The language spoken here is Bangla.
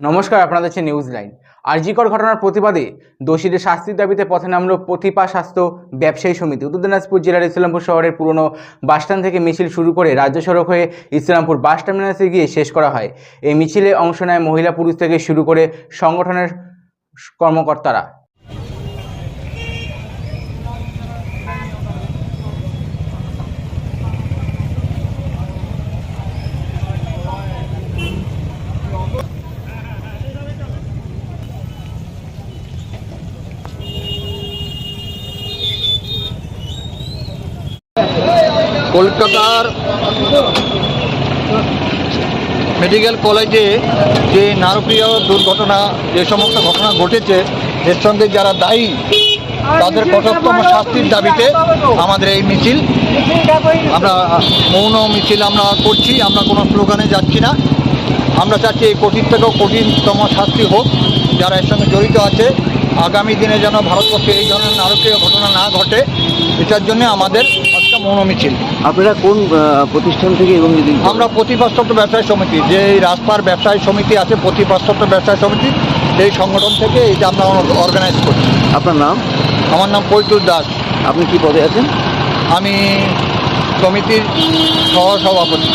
নমস্কার আপনাদের হচ্ছে নিউজ লাইন আরজিকর ঘটনার প্রতিবাদে দোষীদের শাস্তির দাবিতে পথে নামল প্রতিপা স্বাস্থ্য ব্যবসায়ী সমিতি। উত্তর দিনাজপুর জেলার ইসলামপুর শহরের পুরনো বাসস্ট্যান্ড থেকে মিছিল শুরু করে রাজ্য সড়ক হয়ে ইসলামপুর বাস টার্মিনাসে গিয়ে শেষ করা হয়। এই মিছিলে অংশ নেয় মহিলা পুরুষ থেকে শুরু করে সংগঠনের কর্মকর্তারা। কলকাতার মেডিকেল কলেজে যে নারকীয় দুর্ঘটনা, যে সমস্ত ঘটনা ঘটেছে এর সঙ্গে যারা দায়ী, তাদের কঠোরতম শাস্তির দাবিতে আমাদের এই মিছিল। আমরা মৌন মিছিল আমরা করছি, আমরা কোনো স্লোগানে যাচ্ছি না। আমরা চাচ্ছি এই কঠিন থেকেও কঠিনতম শাস্তি হোক, যারা এর সঙ্গে জড়িত আছে। আগামী দিনে যেন ভারতবর্ষে এই ধরনের নারকীয় ঘটনা না ঘটে, এটার জন্য আমাদের আজকে মৌন মিছিল আপনারা কোন প্রতিষ্ঠান থেকে এবং যদি আমরা প্রতিপাস্তত্ব ব্যবসায়ী সমিতি যে এই রাস্তার ব্যবসায়ী সমিতি আছে প্রতিপাস্তত্ব ব্যবসায়ী সমিতি সেই সংগঠন থেকে এই যে আমরা অর্গানাইজ করছি। আপনার নাম? আমার নাম পৈতুল দাস। আপনি কি পদে আছেন? আমি সমিতির সহ সভাপতি